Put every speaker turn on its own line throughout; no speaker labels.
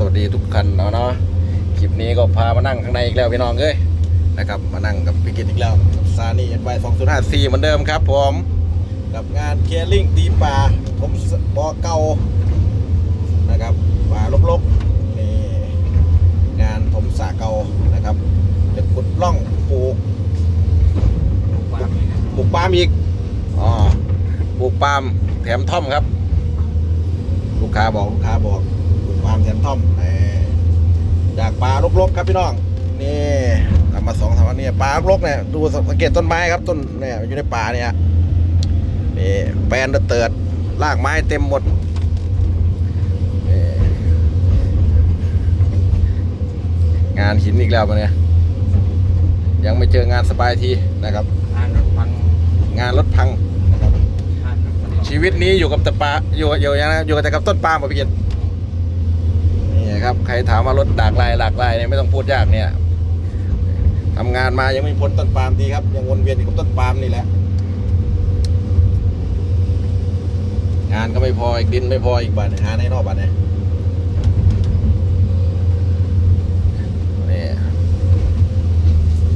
สวัสดีทุกท่านเนาะเนาะคลิปนี้ก็พามานั่งข้างในอีกแล้วพี่น้องเอ้ยนะครับมานั่งกับพี่กิตอีกแล้วซานี่เอ็นไวสองศูนย์ห้าสี่เหมือนเดิมครับผมกับงานเคลียร์ลิงตีป่าผมบอเก่านะครับป่าลบๆนี่งานผมสาเก่านะครับจะขุดล่องปลูกปลูกปาล์มอีกอ๋อปลูกปาล์มแถมท่อมครับ ลูกค้าบอกลูกค้าบอกาล์มแถมท่อมแหมจากปลาลกๆครับพี่น้องนี่ทำมาสองสามวันเนี่ยปลาลกๆเนี่ยดูสังเกตต้นไม้ครับต้นเนี่ยอยู่ในป่าเนี่ยนี่แปลนเติร์ดรากไม้เต็มหมดนี่งานหินอีกแล้วมาเนี่ยยังไม่เจองานสบายทีนะครับ
อ่านรถฟัง
งานรถพังนะครับ
อ่านรถฟัง
ชีวิตนี้อยู่กับแต่ปลาอยู่อยู่อย่างนะอยู่กับแต่กับต้นปาล์มป่ะพี่เกียรติ นี่ครับ ใครถามว่ารถหลากหลายหลากหลายเนี่ยไม่ต้องพูดยากเนี่ยทำงานมายังไม่พ้นต้นปาล์มทีครับ ยังวนเวียนอยู่กับต้นปาล์มนี่แหละ งานก็ไม่พออีกดินไม่พออีกบาทหาในนอกบาทเนี่ยนี่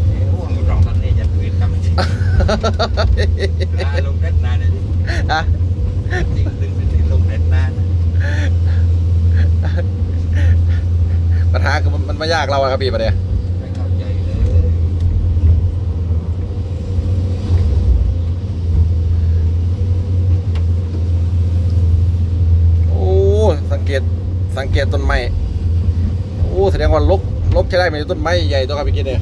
เอ้ยห่วงรองตอนนี้จะถือทำจริงนาลงเด็ดนาเลย
อะ
จริงดึงดึงลงเด็ดนานะ
ปั ญหาคือมันมันไม่ยากเราอะครับพี่ประเดี๋ยว
ไม่เข้าใจเลย
โอ้สังเกตสังเกตต้นไม้โอ้แสดงว่าลกลกใช้ได้ไหมต้นไม้ใหญ่ตัวครับพี่กินเนี่ย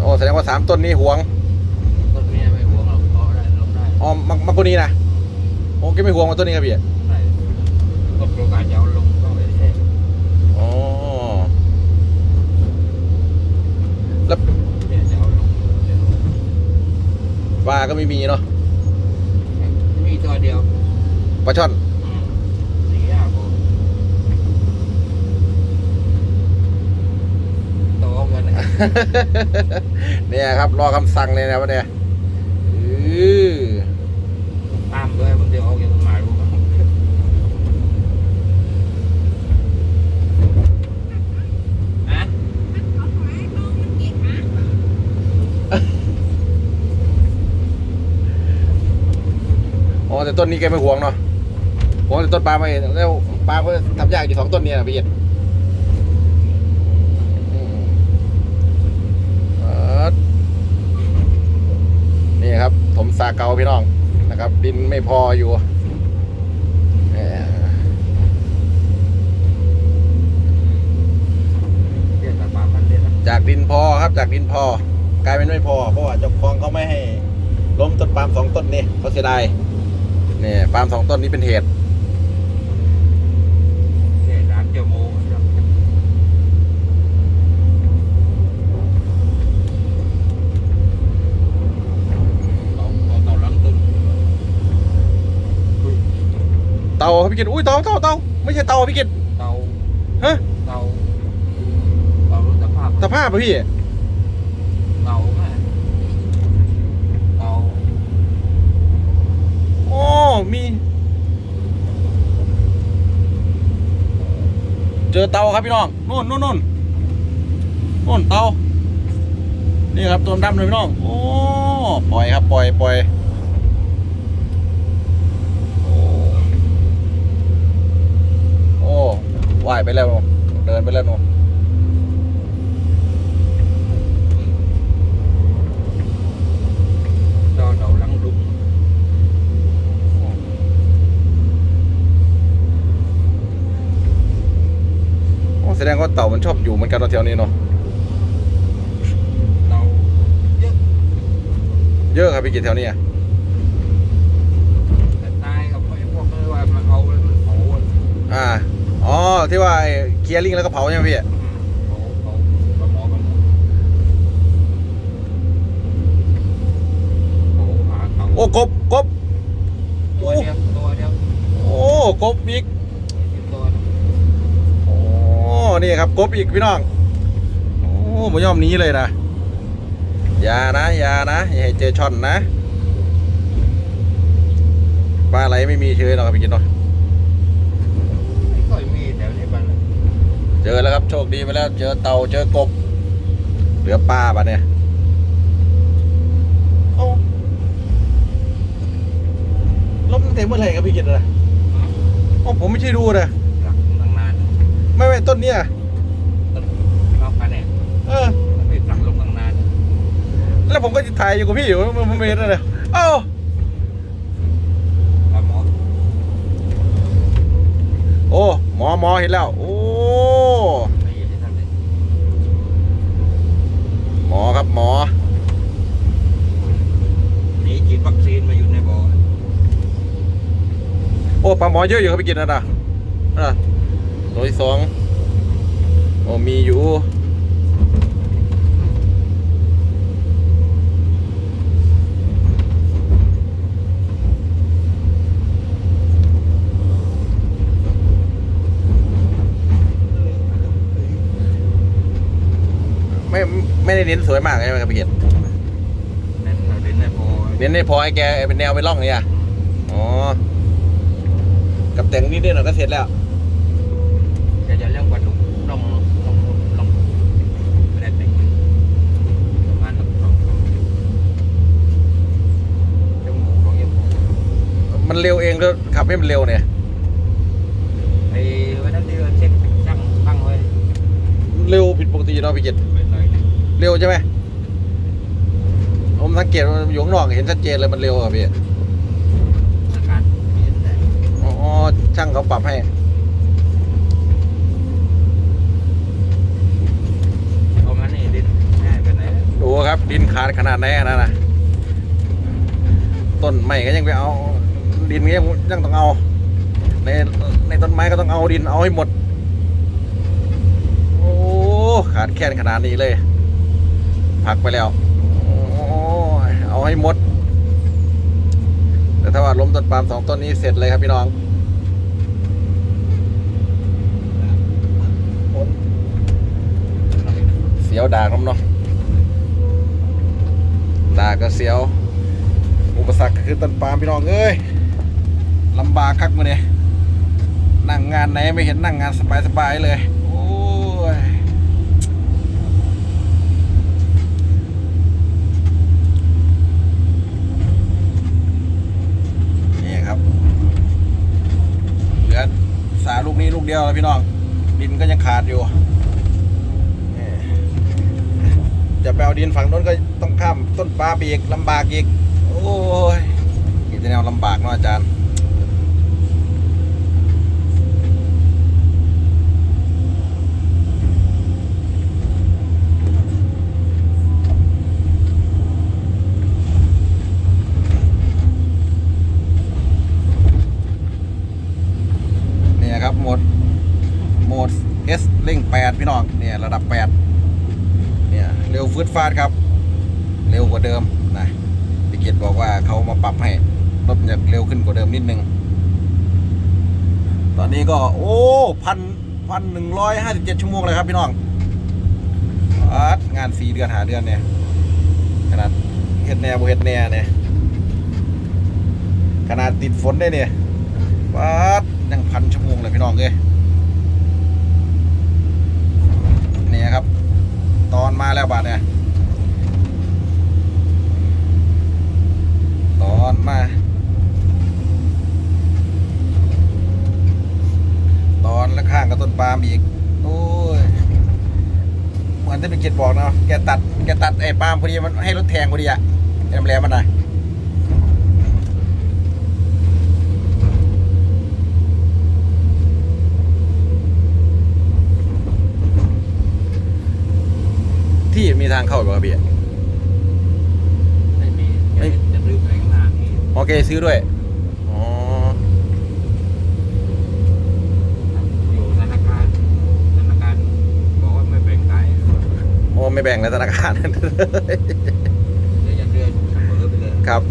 โอ้แสดงว่าสามต้นนี้หวง
ต้นเมียไม่ห่วงหรอกพอได้ลงได้
อ๋อมักมักคนนี้นะโอ้แกไม่หวงมาต้นนี้ครับพี่
ได้ก็โครงการจะเอาลงก็ไม่ได้
อ๋อแล้ว
เนี่ยจะเอาลงเดี๋ยว
ปลาก็ไม่มีเนาะ
มีตัวเดียว
ปลาช่อน
อืมสี่ห้าโมงโตกันนะ
เนี่ยครับรอคำสั่งเลยนะวันเนี้ยอือ
ตามด้วยมึงเดี๋ยวเอาอย่างมารู้มั้ง ฮะ
อ๋อแต้นนี้แกไม่ห่วงเนาะห่วงแต่ต้นปลาล์มไปแล้วปลาล์มก็ทำยากอยู่สองต้นเนี่ยนะพี่เอ็ดนี่ครับถมสาเกาพี่น้องนะครับ ดินไม่พออยู่จากดินพอครับจากดินพอ กลายเป็นไม่พอ เพราะว่าเจ้าของเขาไม่ให้ล้มต้นปาล์มสองต้นนี่เขาเสียดาย เนี่ยปาล์มสองต้นนี้เป็นเหตุ
เรียนร้านเจ้าโมครับเอาเอาเตาล้างตุ้นอุ้ย
เตาครับพี่กิตอุ้ยเตาเตาเตาไม่ใช่เตาพี่กิต
เตา
ฮะ
เตาเตารู้สภาพ
สภาพอะพี่
เตาแม่เตา
อ้มี เจอเตาครับพี่น้องนู่นนู่นนู่นนู่นเตานี่ครับตัวดำเลยพี่น้อง โอ้ ปล่อยครับ ปล่อยปล่อยโอ้ว่ายไปแล้วเดินไปแล้วนู
เตาเตาล้างดุม
โอ้ แสดงว่าเต่ามันชอบอยู่เหมือนกันแถวนี้เนาะ
เตาเยอะ
เยอะครับพี่กิตแถวนี้อะ
แต่ตายกับไอ้พวกนี้ว่ามันเอาแล้วมันเผาอะ
อ่าอ๋อที่ว่าไอ้เคลียร์ลิงแล้วก็เผาใช่ไหมพี่
อืมเผาเผาปลาหมอปลาหมอเผาหาเขา
โอ้กบกบ
ตัวเดียวตัวเดียว
โอ้กบอีก
สิบตัว
โอ้ นี่ครับกบอีกพี่น้องโอ้บ่ยอมหนี้เลยนะอย่านะอย่านะอย่าให้เจอช่อนนะ
เป
ลาไหลไม่มีเชยหรอกครับพี่กินเนาะ
ไม่ค่อยมีแถวนี้บ้านเรา
เจอแล้วครับโชคดีไปแล้ว เจอเต่าเจอกบเหลือปลาปะเนี่ยเอ้าล้มตั้งแต่เมื่อไหร่ครับพี่กินอะโอ้ผมไม่ใช่ดูนะ
หลักตั้งนาน
ไม่ไม่ต้นเนี้ย
ต้นนอกกันเนี่ย
เออ
มันไม่หลักลงตั้งนาน
แล้วผมก็จะถ่ายอยู่กับพี่อยู่มันมันไม่เห็นอะไรเอ้า
ปลาหมอ
โอ้หมอหมอเห็นแล้วโอ้
ไม่เห็นที่ทำเลย
หมอครับหมอ
หนีฉีดวัคซีนมาอยู่ในบ่อ
โอ้ปลาหมอเยอะอยู่ครับพี่กินนะนะนะ ตัวที่สองโอ้มีอยู่ไม่ไม่ได้เน้นสวยมากใช่ไหมครับพี่เกียรติ
นั่นเราเดินในบ่อ
เน้นให้พอให้แกเป็นแนวไปล่องเนี่ยอ๋อกับแต่งนิดเดียวหน่อยก็เสร็จแล้ว
จะจะเลี้ยงปลาดุกลองลองลองไม่ได้แต่งประมาณสองชั่วโมงสองชั่วโมง
มันเร็วเองก็ขับให้มันเร็วเนี่ย
ไอ้วันนั้นที่เราเช็คช่างตั้งไว้
เร็วผิดปกติเนาะพี่เกียรติ
ไปหน่อย
เร็วใช่ไหมผมสังเกตว่าอยู่ข้างนอกเห็นชัดเจนเลยมันเร็วอะพี่
อาการเปลี่ยนแต่
อ๋อช่างเขาปรับให้
เอางั้นนี่ดินง่ายไปไหน
ดูครับดินขาดขนาดไหนอะนั่นนะต้นไม้ก็ยังไปเอา ดินก็ยังยังต้องเอา ในในต้นไม้ก็ต้องเอาดินเอาให้หมด โอ้ขาดแคลนขนาดนี้เลยพักไปแล้วโอ้เอาให้หมด แต่ถ้าว่าล้มต้นปาล์มสองต้นนี้เสร็จเลยครับพี่น้องเสียวด่างครับเนาะด่าก็เสียว อุปสรรคคือต้นปาล์มพี่น้องเอ้ย ลำบากคักมาเนี่ยนั่งงานไหนไม่เห็นนั่งงานสบายๆเลย โอ้ยนี่ครับ เหลือสาลูกนี้ลูกเดียวแล้วพี่น้อง ดินก็ยังขาดอยู่นี่จะไปเอาดินฝั่งโน้นก็ต้องข้ามต้นปลาไปอีกลำบากอีก โอ้ยนี่จะแนวลำบากเนาะอาจารย์ นี่ครับโหมดโหมด S เร่ง 8 พี่น้องเนี่ย ระดับ 8 เนี่ย เร็วฟืดฟาดครับ เร็วกว่าเดิมนะพี่เกียรติบอกว่าเขามาปรับให้รถมันจะเร็วขึ้นกว่าเดิมนิดนึง ตอนนี้ก็โอ้พันพันหนึ่งร้อยห้าสิบเจ็ดชั่วโมงเลยครับพี่น้องอัดงานสี่เดือนหาเดือนเนี่ยขนาดเฮ็ดแนวบ่เฮ็ดแนวเนี่ยขนาดติดฝนได้เนี่ยปัดยังพันชั่วโมงเลยพี่น้องเอ้ย นี่ครับ ตอนมาแล้วบาทเนี่ยตอนมา ตอนและข้างกับต้นปาล์มอีกโอ้ยเหมือนที่เป็นเกียรบอกเนาะแกตัดแกตัดไอ้ปาล์มพอดีมันให้รถแทงพอดีอะแหลมแมๆมันหน่อย ที่มีทางเข้าอยู่ป่ะครับพี่
ไม่มี
ไม่
จะรื้อไปข้างหน้านี่
โอเคซื้อด้วยอ๋อ
อยู่ธนาคารธนาคารบอกว่าไม่แบ่งขาย
โอ้ไม่แบ่งในธนาคาร
เดี๋ยวจะเลื่อนเสมอไปเลย
ครับ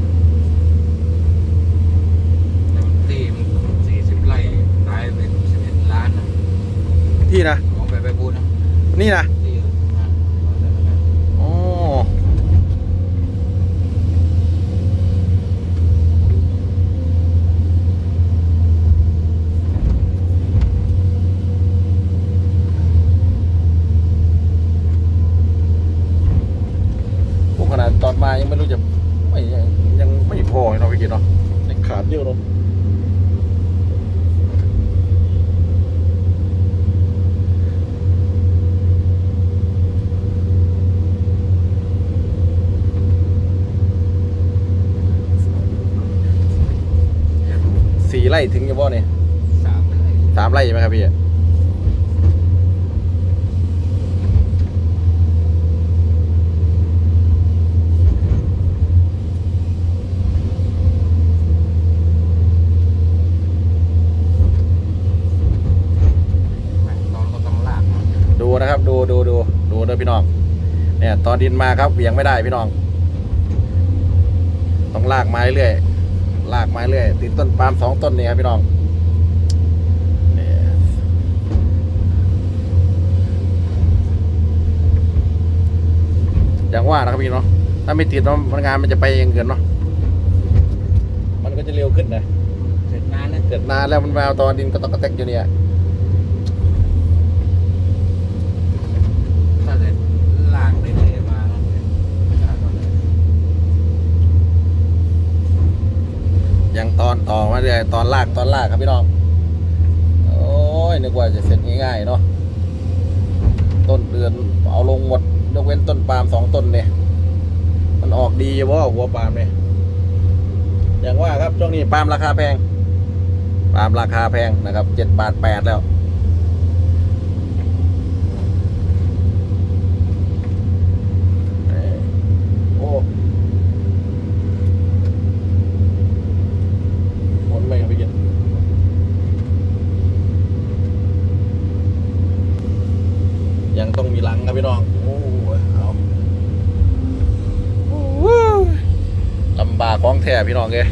ที่สี่สิบไร่ขายเป็นสิบเอ็ดล้านนะ
ที่นะ
ของไปไปบูนะ
นี่นะ
ที่อ่าของธนาคาร
อ๋อ กินเนาะยังขาดเยอะเนาะสี่ไร่ถึงอยังบ่เนี่ย
สามเป็นไร
สามไร่ใช่ไหมครับพี่
ตอนก็ต้องลากมา
ดูนะครับ ดูดูดูดูเด้อพี่น้อง เนี่ยตอนดินมาครับเหวี่ยงไม่ได้พี่น้อง ต้องลากไม้เรื่อยลากไม้เรื่อยติดต้นปาล์มสองต้นนี่ครับพี่น้องเนี่ยอย่างว่านะครับพี่เนาะถ้าไม่ติดเนาะมันงานมันจะไปเองเกินเนาะมันก็จะเร็วขึ้นนะ
เสร็จนานแล้ว
เกิดนานแล้วมันมาเอาตอนดินก็ต้องกระแตกอยู่เนี่ย
ถ้าเสร็จลากได้เลยมาแล้วเนี่ยไม่ได้ก็เลย
ยังต อนต่อมาเรื่อยตอนลากตอนลากครับพี่น้อง โอ้ยนึกว่าจะเสร็จง่ายๆเนาะ ต้นเดือนเอาลงหมดยกเว้นต้นปาล์มสองต้นเนี่ยมันออกดีว่าหัวปาล์มเนี่ยอย่างว่าครับช่วงนี้ปาล์มราคาแพงปาล์มราคาแพงนะครับเจ็ดบาทแปดแล้วเอ้ยโอ้หมดไม่ครับพี่เกศยังต้องมีหลังครับพี่น้อง โอ้ยเอาโอ้ยลำบาก ของแท้พี่น้องเลย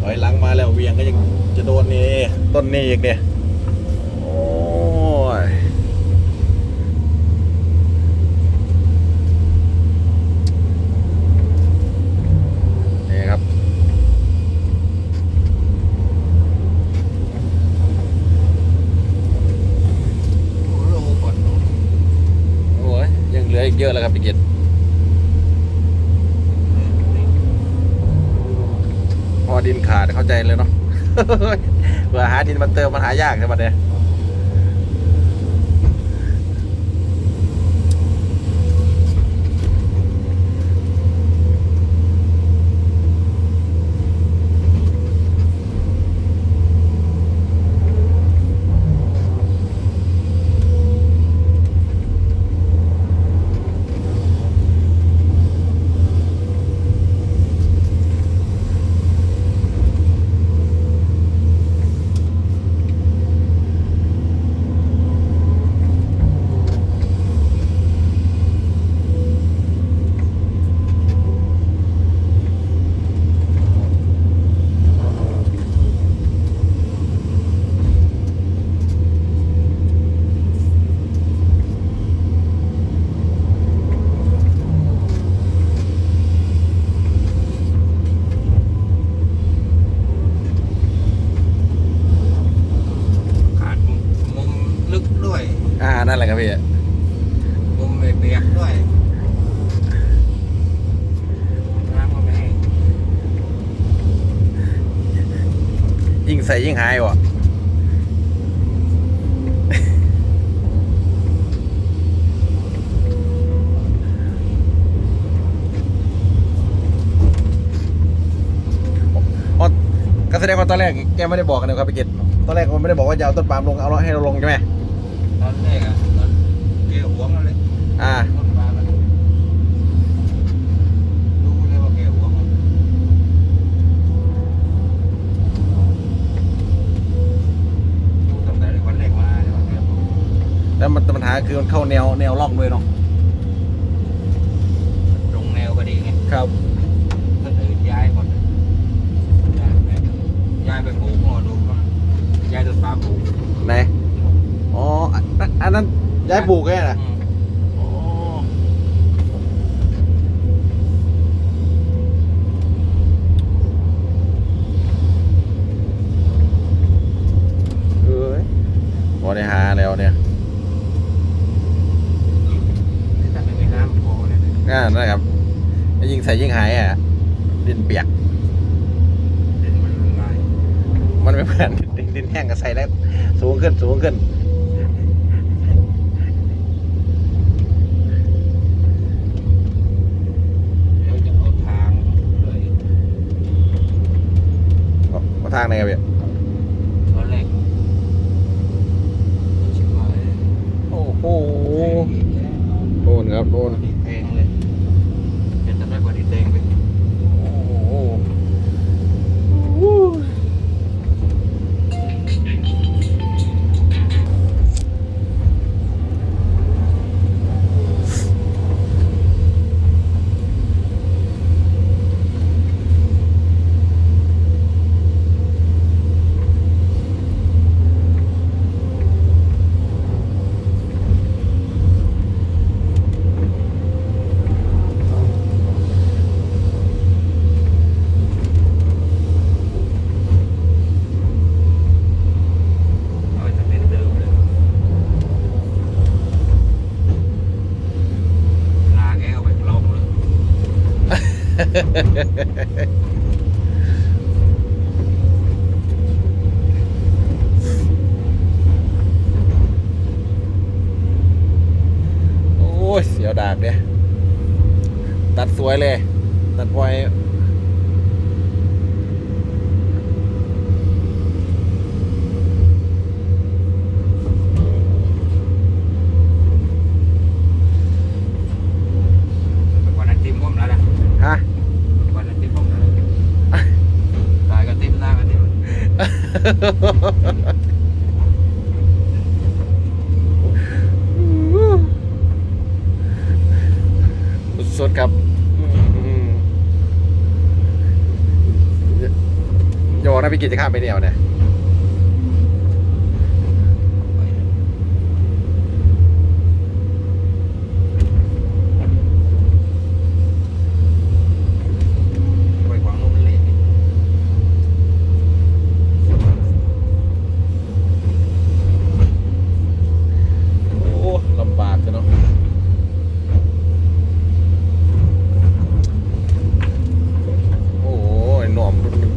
ถอยหลังมาแล้วเวียงก็ยังจะโดนนี่ต้นนี้อีกเนี่ยโอ้ยนี่ครับ
โลก่อน
โอ้ยยังเหลืออีกเยอะแล้วครับพี่เกศพอดินขาด เข้าใจเลยเนาะเผื่อหาดินมาเติมมันหายากใช่ไหมเนี่ย ยิ่งใส่ยิ่งหายวะอ๋อก็แสดงว่าตอนแรกแกไม่ได้บอกกันนะครับพี่กิตตอนแรกมันไม่ได้บอกว่าจะเอาต้นปาล์มลงเอาให้เราลงใช่ไหม
ตอนแรกอะตอนเกี่ยวหัวมันเลย
อ่า
ต้นปาล์มมันรู้เลยว่าเกี่ยวหัวมันรู้ตั้งแต่วันแรกมาเลยว่าเกี่ยวหัว
แล้วมันปัญหาคือมันเข้าแนวแนวร่องด้วยเนาะ
ตรงแนวก็ดีไง
ครับ
ก็ถือย้ายหมดเลยย้ายไปย้ายไปปลูกหมอดูก็ย้ายต้นปาล์มปลูก
ไหนอ๋ออันอันอันนั้นย้ายปลูกแค่น่ะ
อืม
อ๋อเอ้ยบริหารแล้วเนี่ย
นี่ถ้าไม่มีน้ำพอเลยนะ
ง่ายนะครับยิ่งใส่ยิ่งหายอะ ดินเปียก
เด่นมันละลาย
มันไม่เหมือนดินดินแห้งก็ใส่แล้วสูงขึ้นสูงขึ้น
เดี๋ยวจะเอาทางเลย
เอาเอาทางไหนครับพี่
ตอนแรกชิบหาย
โอ้โหโดนครับโดน
ดีแทงเลยเห็นจะได้กว่าดีแทงไป
โอ้
ย เสี
ยวดากเนี่ยตัดสวยเลย ตัดไว
วันนั้นติ้มผมแล้วนะ
ฮะ
วันนั้นติ้มผมแล้วตายก็ติ้มหน้าก็ติ้ม
สุดครับอืมโยนะพี่กิจจะข้ามไปเดียวเนี่ย
ไปขวางลมมันเละ
โอ้ลำบากจังเนาะโอ้ยหน่อมรุ่นนี้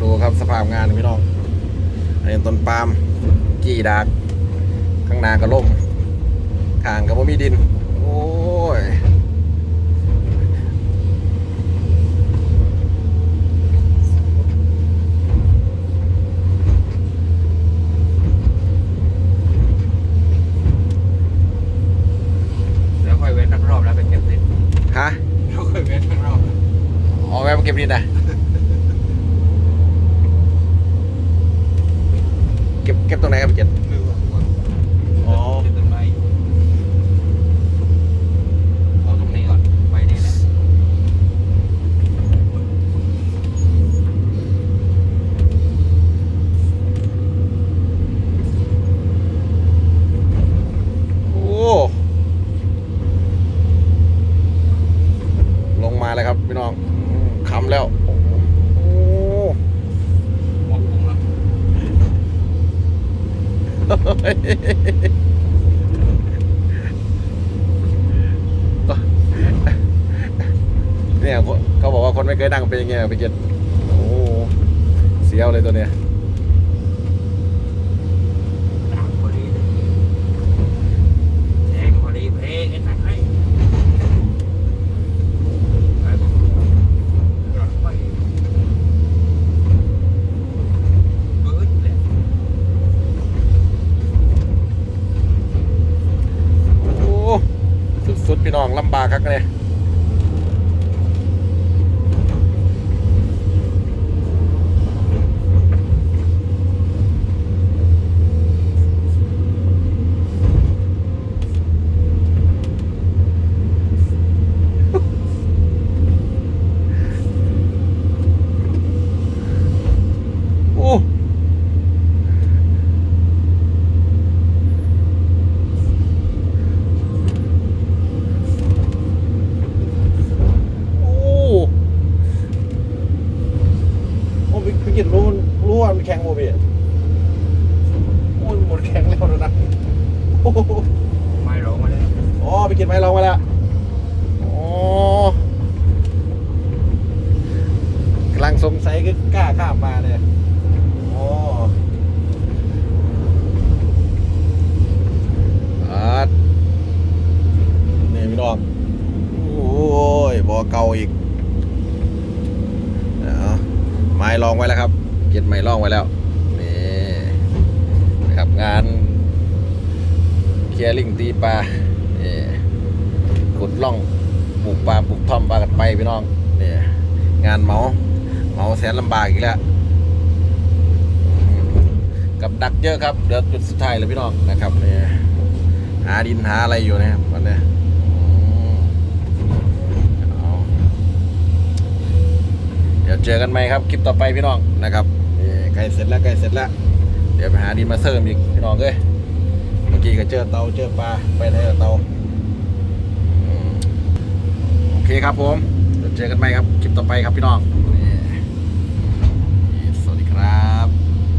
ดูครับสภาพงานพี่น้องอันนี้ต้นปาล์มกี่ดาก ข้างหน้าก็ล่มข้างก็บ่มีดิน โอ้ย
แล้วค่อยเว้นทั้งรอบแล้วไปเก็บดิน
ฮะ
แล้วค่อยเว้นทั้งรอบ
ออกไปมาเก็บดินนะเก็บเก็บตรงไหนครับพี่เจ็ด
ไม่ว่าหัว
อ๋อ
ติดต้นไม้อยู่เอาตรงนี้ก่อนไว้นี่แหละ
โอ้ ลงมาเลยครับพี่น้องอืมคำแล้ว โอ้โห
หมอกคงแล้ว
เนี่ยเขาบอกว่าคนไม่เคยนั่งเป็นยัง ไปเก็ตโอ้เสียวเลยตัวเนี้ย
พลงพอดีเพลงไอ้ตักให้บอกรถไฟเบิร์ดเลย
โอ้สุดๆพี่น้องลำบากครับเนี่ย ก็กล้าข้ามมาเนี่ยโอ้อาดนี่พี่น้อง โอ้ยบ่อเก่าอีกเอาไม้ลองไว้แล้วครับ เก็ดไม้ลองไว้แล้ว นี่นะครับงาน เคลียร์ลิงตีปลานี่กดล่องปลูกปลาปลูกท่อมปลากันไปพี่น้องเนี่ยงานเมาเมาแสนลำบากอีกแล้วกับดักเยอะครับเดี๋ยวจุดสุดท้ายเลยพี่น้องนะครับเนี่ยหาดินหาอะไรอยู่นะครับวันนี้เดี๋ยวเจอกันไหมครับคลิปต่อไปพี่น้องนะครับใกล้เสร็จแล้วใกล้เสร็จแล้วเดี๋ยวไปหาดินมาเสริมอีกพี่น้องเอ้ย มื่อกี้ก็เจอเตาเจอปลาไปไหนกับเตาโอเคครับผมเดี๋ยวเจอกันไหมครับคลิปต่อไปครับพี่น้อง